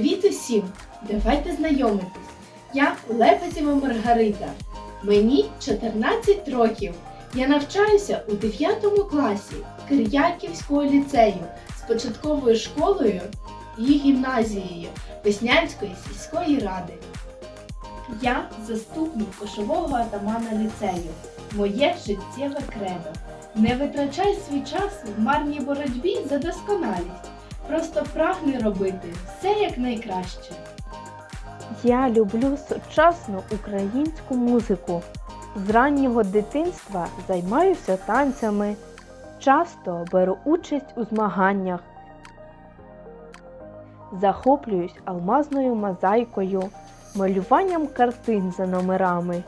усім! Давайте знайомитись. Я Лепетєва Маргарита. Мені 14 років. Я навчаюся у 9 класі Кир'яківського ліцею з початковою школою і гімназією Веснянської сільської ради. Я заступник кошового атамана ліцею. Моє життєве кредо. Не витрачай свій час в марній боротьбі за досконалість. Просто прагни робити все якнайкраще. Я люблю сучасну українську музику. З раннього дитинства займаюся танцями. Часто беру участь у змаганнях. Захоплююсь алмазною мозаїкою, малюванням картин за номерами.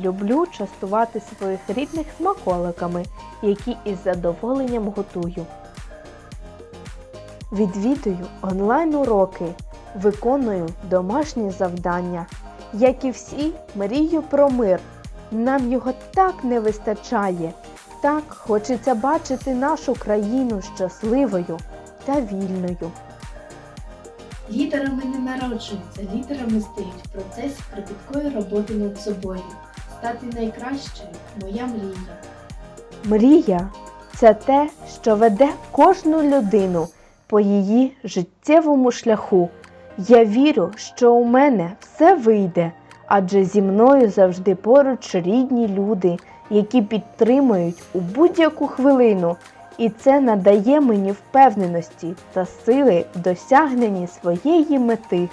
Люблю частувати своїх рідних смаколиками, які із задоволенням готую. Відвідую онлайн-уроки, виконую домашні завдання. Як і всі, мрію про мир. Нам його так не вистачає. Так хочеться бачити нашу країну щасливою та вільною. Лідерами не народжуються, лідерами стають в процесі кропіткої роботи над собою. Стати найкращою моя мрія. Мрія це те, що веде кожну людину по її життєвому шляху. Я вірю, що у мене все вийде, адже зі мною завжди поруч рідні люди, які підтримують у будь-яку хвилину, і це надає мені впевненості та сили в досягненні своєї мети.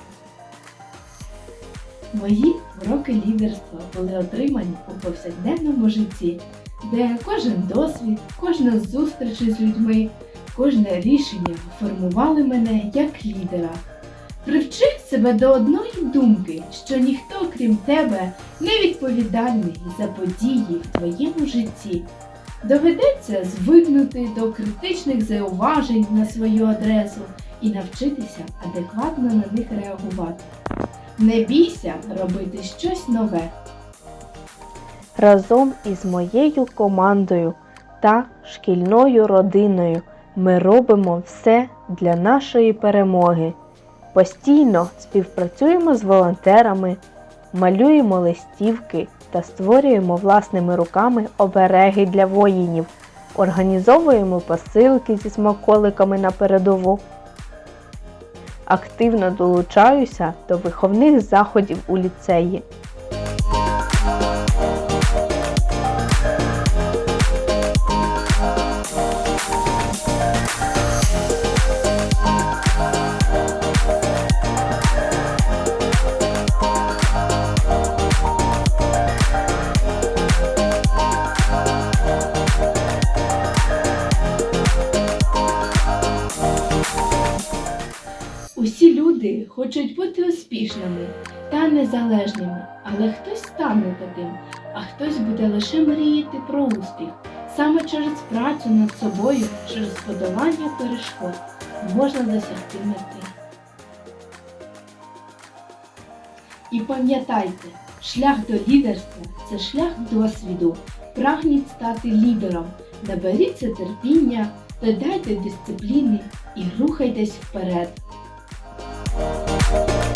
Мої уроки лідерства були отримані у повсякденному житті, де кожен досвід, кожна зустріч із людьми, кожне рішення формували мене як лідера. Привчи себе до одної думки, що ніхто, крім тебе, не відповідальний за події в твоєму житті. Доведеться звикнути до критичних зауважень на свою адресу і навчитися адекватно на них реагувати. Не бійся робити щось нове. Разом із моєю командою та шкільною родиною ми робимо все для нашої перемоги. Постійно співпрацюємо з волонтерами, малюємо листівки та створюємо власними руками обереги для воїнів, організовуємо посилки зі смаколиками на передову. Активно долучаюся до виховних заходів у ліцеї. Люди хочуть бути успішними та незалежними, але хтось стане таким, а хтось буде лише мріяти про успіх. Саме через працю над собою, через подолання перешкод можна досягти мети. І пам'ятайте, шлях до лідерства це шлях досвіду. Прагніть стати лідером, наберіться терпіння, додайте дисципліни і рухайтесь вперед. Música